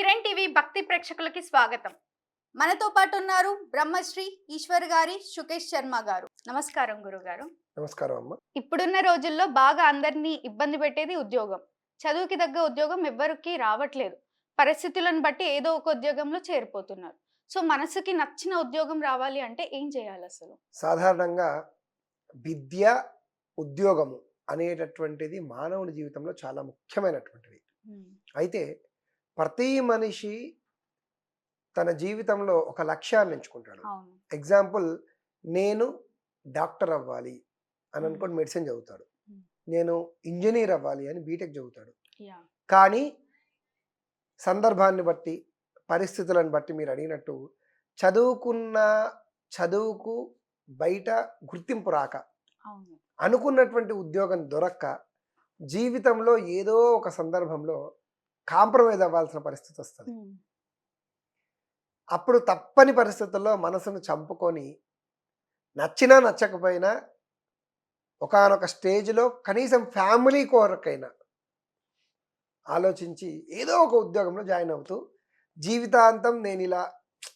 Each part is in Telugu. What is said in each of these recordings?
కిరణ్ టీవీ భక్తి ప్రేక్షకులకి స్వాగతం. మనతో పాటు ఉన్నారు బ్రహ్మశ్రీ ఈశ్వర్ గారి సుకేష్ శర్మ గారు. నమస్కారం గురుగారు. నమస్కారం అమ్మ. ఇప్పుడున్న రోజుల్లో బాగా అందరినీ ఇబ్బంది పెట్టేది ఉద్యోగం. చదువుకి తగ్గ ఉద్యోగం ఎవ్వరికి రావట్లేదు. పరిస్థితులను బట్టి ఏదో ఒక ఉద్యోగంలో చేరిపోతున్నారు. సో మనసుకి నచ్చిన ఉద్యోగం రావాలి అంటే ఏం చేయాలి అసలు? సాధారణంగా విద్య ఉద్యోగము అనేటటువంటిది మానవుని జీవితంలో చాలా ముఖ్యమైనటువంటివి అయితే ప్రతి మనిషి తన జీవితంలో ఒక లక్ష్యాన్ని ఎంచుకుంటాడు. ఎగ్జాంపుల్ నేను డాక్టర్ అవ్వాలి అని. అనుకోని మెడిసిన్ చదువుతాడు. నేను ఇంజనీర్ అవ్వాలి అని బీటెక్ చదువుతాడు. కానీ సందర్భాన్ని బట్టి పరిస్థితులను బట్టి మీరు అడిగినట్టు చదువుకున్న చదువుకు బయట గుర్తింపు రాక అనుకున్నటువంటి ఉద్యోగం దొరక్క జీవితంలో ఏదో ఒక సందర్భంలో కాంప్రమైజ్ అవ్వాల్సిన పరిస్థితి వస్తుంది. అప్పుడు తప్పని పరిస్థితుల్లో మనసును చంపుకొని నచ్చినా నచ్చకపోయినా ఒకానొక స్టేజ్లో కనీసం ఫ్యామిలీ కొరకైనా ఆలోచించి ఏదో ఒక ఉద్యోగంలో జాయిన్ అవుతూ జీవితాంతం నేను ఇలా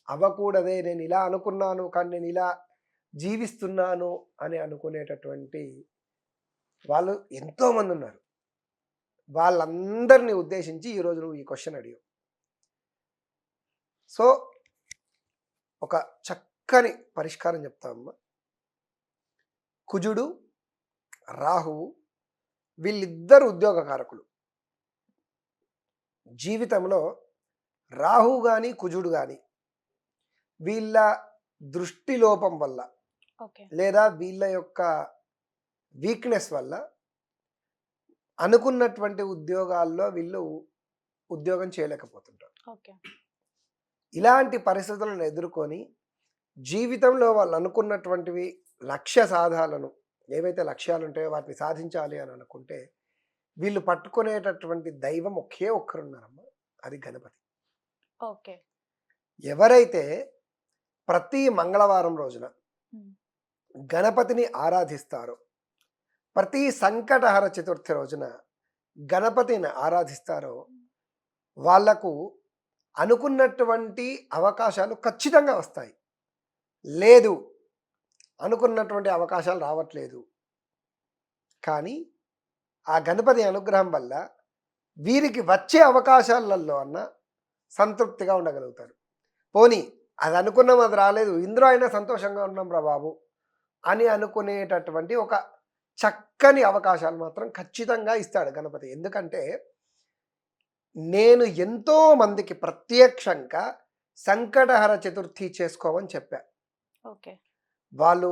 అవ్వకూడదే నేను ఇలా అనుకున్నాను కానీ నేను ఇలా జీవిస్తున్నాను అని అనుకునేటటువంటి వాళ్ళు ఎంతోమంది ఉన్నారు వాళ్ళందరినీ ఉద్దేశించి ఈరోజు నువ్వు ఈ క్వశ్చన్ అడిగావు. సో ఒక చక్కని పరిష్కారం చెప్తామమ్మా కుజుడు రాహువు వీళ్ళిద్దరు ఉద్యోగకారకులు. జీవితంలో రాహు కానీ కుజుడు కానీ వీళ్ళ దృష్టి లోపం వల్ల లేదా వీళ్ళ యొక్క వీక్నెస్ వల్ల అనుకున్నటువంటి ఉద్యోగాల్లో వీళ్ళు ఉద్యోగం చేయలేకపోతుంటారు. ఓకే. ఇలాంటి పరిస్థితులను ఎదుర్కొని జీవితంలో వాళ్ళు అనుకున్నటువంటివి లక్ష్య సాధాలను ఏవైతే లక్ష్యాలు ఉంటాయో వాటిని సాధించాలి అని అనుకుంటే వీళ్ళు పట్టుకునేటటువంటి దైవం ఒకే ఒక్కరున్నారమ్మా అది గణపతి. ఓకే. ఎవరైతే ప్రతి మంగళవారం రోజున. గణపతిని ఆరాధిస్తారో ప్రతి సంకటహర చతుర్థి రోజున గణపతిని ఆరాధిస్తారో వాళ్ళకు అనుకున్నటువంటి అవకాశాలు ఖచ్చితంగా వస్తాయి. లేదు అనుకున్నటువంటి అవకాశాలు రావట్లేదు. కానీ ఆ గణపతి అనుగ్రహం వల్ల వీరికి వచ్చే అవకాశాలలో అన్న సంతృప్తిగా ఉండగలుగుతారు. పోనీ అది అనుకున్నాం అది రాలేదు ఇందులో అయినా సంతోషంగా ఉన్నాం రా బాబు అని అనుకునేటటువంటి ఒక చక్కని అవకాశాలు మాత్రం ఖచ్చితంగా ఇస్తాడు గణపతి. ఎందుకంటే నేను ఎంతో మందికి ప్రత్యక్షంగా సంకటహర చతుర్థి చేసుకోమని చెప్పా. ఓకే. వాళ్ళు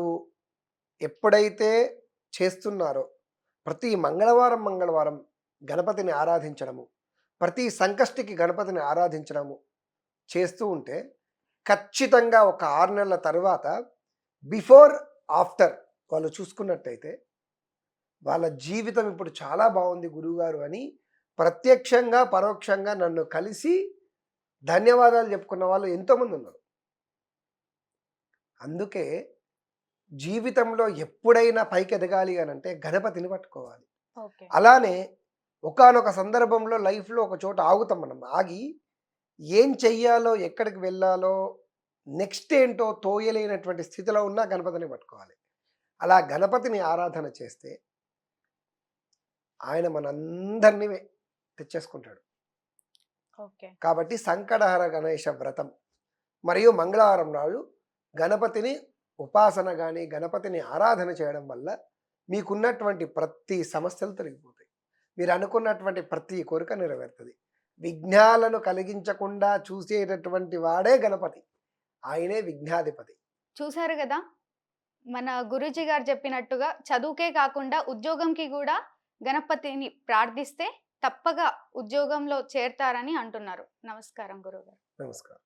ఎప్పుడైతే చేస్తున్నారో ప్రతి మంగళవారం మంగళవారం గణపతిని ఆరాధించడము ప్రతి సంకష్టికి గణపతిని ఆరాధించడము చేస్తూ ఉంటే ఖచ్చితంగా ఒక ఆరు నెలల తర్వాత బిఫోర్ ఆఫ్టర్ వాళ్ళు చూసుకున్నట్టయితే వాళ్ళ జీవితం ఇప్పుడు చాలా బాగుంది గురువుగారు అని ప్రత్యక్షంగా పరోక్షంగా నన్ను కలిసి ధన్యవాదాలు చెప్పుకున్న వాళ్ళు ఎంతోమంది ఉన్నారు. అందుకే జీవితంలో ఎప్పుడైనా పైకి ఎదగాలి అని అంటే గణపతిని పట్టుకోవాలి. అలానే ఒకానొక సందర్భంలో లైఫ్లో ఒక చోట ఆగుతాం మనం. ఆగి ఏం చెయ్యాలో ఎక్కడికి వెళ్ళాలో నెక్స్ట్ ఏంటో తోయలేనటువంటి స్థితిలో ఉన్న గణపతిని పట్టుకోవాలి. అలా గణపతిని ఆరాధన చేస్తే ఆయన మనందరినీ తెచ్చేసుకుంటాడు. ఓకే. కాబట్టి సంకటహర గణేశ వ్రతం మరియు మంగళవారం నాడు గణపతిని ఉపాసన కానీ గణపతిని ఆరాధన చేయడం వల్ల మీకున్నటువంటి ప్రతి సమస్యలు తొలగిపోతాయి. మీరు అనుకున్నటువంటి ప్రతి కోరిక నెరవేరుతుంది. విఘ్నాలను కలిగించకుండా చూసేటటువంటి వాడే గణపతి. ఆయనే విఘ్నాధిపతి. చూసారు కదా? మన గురూజీ గారు చెప్పినట్టుగా చదువుకే కాకుండా ఉద్యోగంకి కూడా గణపతిని ప్రార్థిస్తే తప్పగా ఉద్యోగంలో చేరతారని అంటున్నారు. నమస్కారం గురుగారు నమస్కారం.